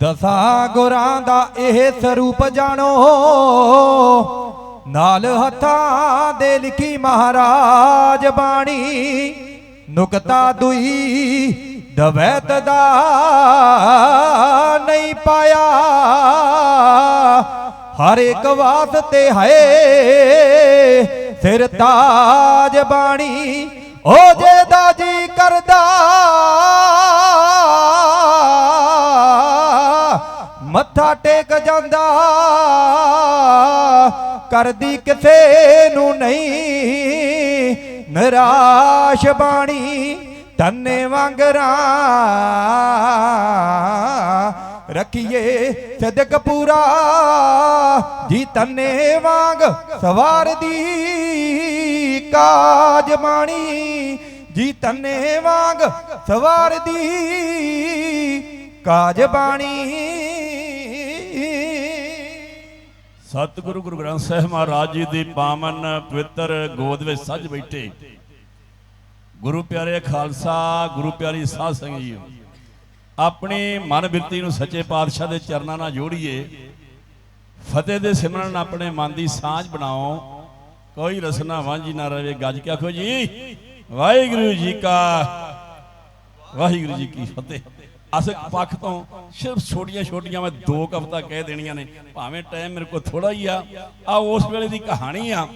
ਦਸਾਂ ਗੁਰਾਂ ਦਾ ਇਹ ਸਰੂਪ ਜਾਣੋ। ਨਾਲ ਹੱਥਾਂ ਦੇ ਲਿਖੀ ਮਹਾਰਾਜ ਬਾਣੀ, ਨੁਕਤਾ ਦੁਈ ਦਵੈਤ ਦਾ ਨਹੀਂ ਪਾਇਆ। ਹਰ ਇੱਕ ਵਾਸਤੇ ਹੈ ਸਿਰ ਤਾਜ ਬਾਣੀ, ਉਹ ਜੇ ਦਾ ਜੀ ਕਰਦਾ ਮੱਥਾ ਟੇਕ ਜਾਂਦਾ, ਕਰਦੀ ਕਿਸੇ ਨੂੰ ਨਹੀਂ। ਨਿਰਾਸ਼ ਬਾਣੀ ਤੰਨੇ ਵਾਂਗਰਾਂ ਰੱਖੀਏ ਸਦਕ ਪੂਰਾ। ਜੀ ਤੰਨੇ ਵਾਂਗ ਸਵਾਰਦੀ ਕਾਜ ਬਾਣੀ। ਜੀ ਤੰਨੇ ਵਾਂਗ ਸਵਾਰਦੀ ਕਾਜ ਬਾਣੀ। ਸਤਿਗੁਰੂ ਗੁਰੂ ਗ੍ਰੰਥ ਸਾਹਿਬ ਮਹਾਰਾਜ ਜੀ ਦੀ ਪਾਵਨ ਪਵਿੱਤਰ ਗੋਦ ਵਿੱਚ ਸੱਜ ਬੈਠੇ। ਗੁਰੂ ਪਿਆਰੇ ਖਾਲਸਾ, ਗੁਰੂ ਪਿਆਰੀ ਸਾਧ ਸੰਗਤ। ਜੀ ਆਪਣੀ ਮਨ ਬਿਰਤੀ ਨੂੰ ਸੱਚੇ ਪਾਤਸ਼ਾਹ ਦੇ ਚਰਨਾਂ ਨਾਲ ਜੋੜੀਏ। ਫਤਿਹ ਦੇ ਸਿਮਰਨ ਨਾਲ ਆਪਣੇ ਮਨ ਦੀ ਸਾਂਝ ਬਣਾਓ। ਕੋਈ ਰਸਨਾ ਵਾਂਝੀ ਨਾ ਰਵੇ, ਗੱਜ ਕੇ ਆਖੋ ਜੀ, ਵਾਹਿਗੁਰੂ ਜੀ ਕਾ, ਵਾਹਿਗੁਰੂ ਜੀ ਕੀ ਫਤਿਹ। ਅਸ ਪੱਖ ਤੋਂ ਸਿਰਫ ਛੋਟੀਆਂ ਛੋਟੀਆਂ ਮੈਂ ਦੋ ਕਵਿਤਾ ਕਹਿ ਦੇਣੀਆਂ ਨੇ। ਭਾਵੇਂ ਟਾਈਮ ਮੇਰੇ ਕੋਲ ਥੋੜਾ ਹੀ ਆ। ਆ ਉਸ ਵੇਲੇ ਦੀ ਕਹਾਣੀ ਆ।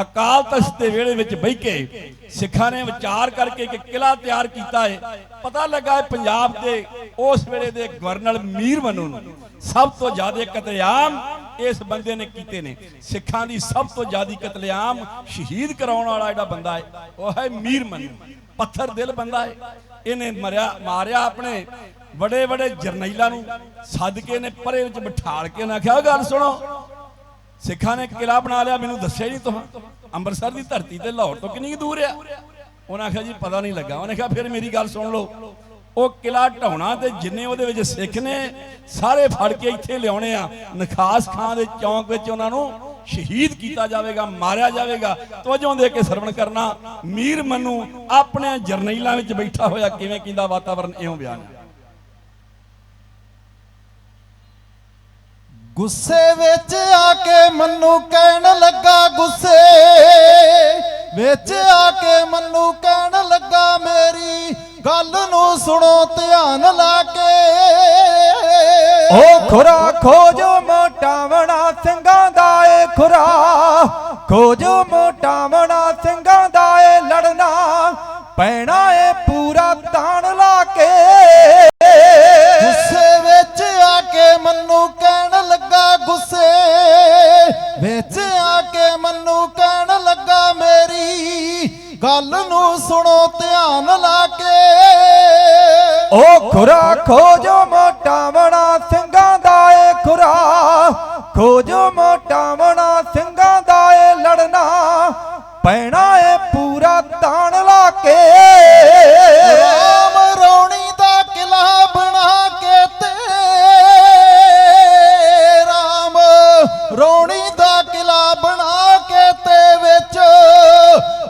ਅਕਾਲ ਤਖਤ ਦੇ ਵੇਲੇ ਵਿੱਚ ਬਹਿ ਕੇ ਸਿੱਖਾਂ ਨੇ ਵਿਚਾਰ ਕਰਕੇ ਇੱਕ ਕਿਲਾ ਤਿਆਰ ਕੀਤਾ ਹੈ ਪਤਾ ਲੱਗਾ ਪੰਜਾਬ ਦੇ ਉਸ ਵੇਲੇ ਦੇ ਗਵਰਨਰ ਮੀਰ ਮਨੂ ਨੂੰ ਸਭ ਤੋਂ ਜ਼ਿਆਦਾ ਕਤਲੇਆਮ ਇਸ ਬੰਦੇ ਨੇ ਕੀਤੇ ਨੇ। ਸਿੱਖਾਂ ਦੀ ਸਭ ਤੋਂ ਜ਼ਿਆਦਾ ਕਤਲੇਆਮ ਸ਼ਹੀਦ ਕਰਾਉਣ ਵਾਲਾ ਜਿਹੜਾ ਬੰਦਾ ਹੈ ਉਹ ਹੈ ਮੀਰ ਮਨੂ। ਪੱਥਰ ਦਿਲ ਬੰਦਾ ਹੈ ਇਹਨੇ ਮਰਿਆ, ਮਾਰਿਆ ਆਪਣੇ ਵੱਡੇ ਵੱਡੇ ਜਰਨੈਲਾਂ ਨੂੰ ਸੱਦ ਨੇ ਪਰੇ ਵਿੱਚ ਬਿਠਾਲ ਕੇ ਉਹਨਾਂ ਆਖਿਆ ਗੱਲ ਸੁਣੋ, ਸਿੱਖਾਂ ਨੇ ਕਿਲਾ ਬਣਾ ਲਿਆ, ਮੈਨੂੰ ਦੱਸਿਆ ਨਹੀਂ ਤੁਹਾਂ। ਅੰਮ੍ਰਿਤਸਰ ਦੀ ਧਰਤੀ ਤੇ ਲਾਹੌਰ ਤੋਂ ਕਿੰਨੀ ਕੁ ਦੂਰ ਆ? ਉਹਨਾਂ ਆਖਿਆ, ਜੀ, ਪਤਾ ਨਹੀਂ ਲੱਗਾ। ਉਹਨੇ ਕਿਹਾ, ਫਿਰ ਮੇਰੀ ਗੱਲ ਸੁਣ ਲਓ, ਉਹ ਕਿਲਾ ਢਾਉਣਾ ਤੇ ਜਿੰਨੇ ਉਹਦੇ ਵਿੱਚ ਸਿੱਖ ਨੇ, ਸਾਰੇ ਫੜ ਕੇ ਇੱਥੇ ਲਿਆਉਣੇ ਆ। ਨਖਾਸ ਖਾਂ ਦੇ ਚੌਂਕ ਵਿੱਚ ਉਹਨਾਂ ਨੂੰ ਸ਼ਹੀਦ ਕੀਤਾ ਜਾਵੇਗਾ ਮਾਰਿਆ ਜਾਵੇਗਾ। ਤਵਜੋਂ ਦੇ ਕੇ ਸਰਵਣ ਕਰਨਾ। ਮੀਰ ਮਨੂ ਆਪਣੇ ਜਰਨੈਲਾਂ ਵਿੱਚ ਬੈਠਾ ਹੋਇਆ ਕਿਵੇਂ ਕਿੰਦਾ ਵਾਤਾਵਰਨ ਇਉਂ ਬਿਆਨ ਗੁੱਸੇ ਵਿੱਚ ਆ ਕੇ ਮੰਨੂ ਕਹਿਣ ਲੱਗਾ ਗੁੱਸੇ। ਵਿੱਚ ਆ ਕੇ ਮੰਨੂ ਕਹਿਣ ਲੱਗਾ ਮੇਰੀ ਗੱਲ ਨੂੰ ਸੁਣੋ ਧਿਆਨ ਲਾ ਕੇ। ਓ ਖੁਰਾ ਖੋਜੋ ਮੋਟਾਵਣਾ ਸਿੰਘਾਂ ਖੁਰਾ। ਖੋਜੋ ਮੋਟਾਵਣਾ ਸਿੰਘਾਂ ਦਾ ਏ ਲੜਨਾ। ਪੈਣਾ ਏ ਪੂਰਾ ਤਾਣ ਲਾ ਕੇ। ਗੁੱਸੇ ਵਿੱਚ ਆ ਕੇ ਮੰਨੂ ਕਹਿਣ ਲੱਗਾ ਗੁੱਸੇ। ਵਿੱਚ ਆ ਕੇ ਮੰਨੂ ਕਹਿਣ ਲੱਗਾ ਮੇਰੀ। ਗੱਲ ਨੂੰ ਸੁਣੋ ਧਿਆਨ ਲਾ ਕੇ। ਓ ਖੁਰਾ ਖੋਜੋ ਮੋਟਾਵਣਾ ਸਿੰਘਾਂ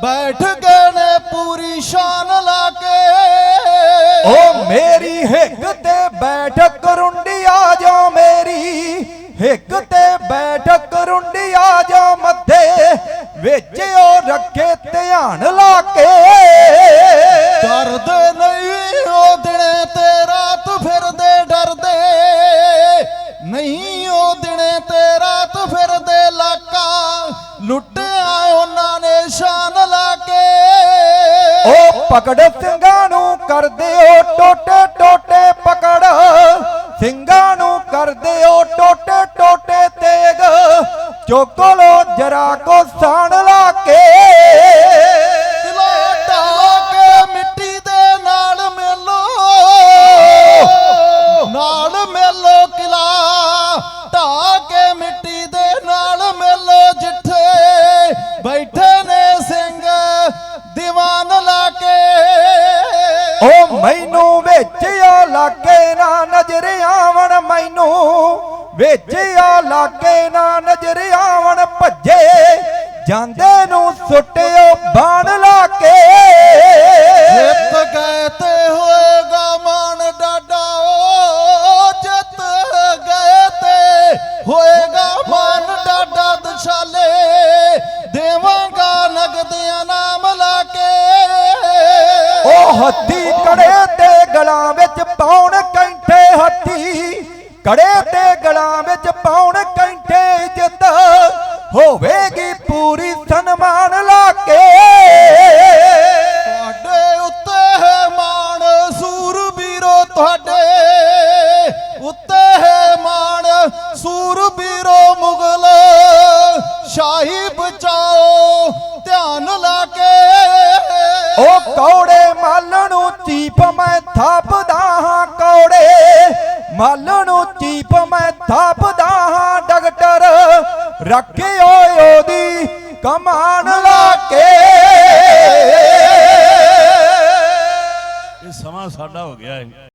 ਬੈਠ ਗਏ ਨੇ ਪੂਰੀ ਸ਼ਾਨ। ਪਕੜ ਸਿੰਘਾਂ ਨੂੰ ਕਰਦੇ ਹੋ ਟੋਟੇ ਟੋਟੇ ਪਕੜ। ਸਿੰਘਾਂ ਨੂੰ ਕਰਦੇ ਹੋ ਟੋਟੇ ਟੋਟੇ ਤੇਗ। ਚੁੱਕ ਲੋ ਜਰਾ ਕੋ ਵੇਚਿਆ ਲਾਗੇ ਨਾ ਨਜ਼ਰ ਆਵਣ ਭੱਜੇ ਜਾਂਦੇ ਨੂੰ ਸੁੱਟਿਓ ਬਾਣ ਲਾ ਕੇ। ਜਿੱਤ ਗਏ ਤੇ ਹੋਏਗਾ ਮਾਨ ਡਾਡਾ ਓ ਜਿੱਤ ਗਏ ਤੇ ਹੋਏਗਾ ਮਾਨ ਡਾਡਾ ਦਸ਼ਾਲੇ। ਦੇਵਾਂਗਾ ਨਗਦਿਆਂ ਨਾਮ ਲਾ ਕੇ। ਉਹ ਹੱਤੀ ਕੜੇ ਤੇ ਗਲਾਂ ਵਿੱਚ ਪਾਉਣ ਕੈਂਠੇ ਹੱਤੀ ਜਿੱਤ ਹੋਵੇਗੀ ਪੂਰੀ ਸਨਮਾਨ ਲਾ ਕੇ। ਤੁਹਾਡੇ ਉੱਤੇ ਹੈ ਮਾਣ ਸੂਰਬੀਰੋ ਤੁਹਾਡੇ ਉੱਤੇ ਹੈ ਮਾਣ ਸੂਰਬੀਰੋ ਮੁਗਲ ਸ਼ਾਹੀ ਬਚਾਓ ਧਿਆਨ ਲਾ ਕੇ। ਉਹ ਕੌੜੇ ਮੱਲ ਨੂੰ ਚੀਪ ਮੈਂ ਕੌੜੇ ਮੱਲ ਨੂੰ ਚੀਪ ਮੈਂ ਥਾਪਦਾ ਹਾਂ ਡਾਕਟਰ। ਰੱਖਿਓ ਉਹਦੀ ਕਮਾਨ ਲਾ ਕੇ। ਇਹ ਸਮਾਂ ਸਾਡਾ ਹੋ ਗਿਆ ਹੈ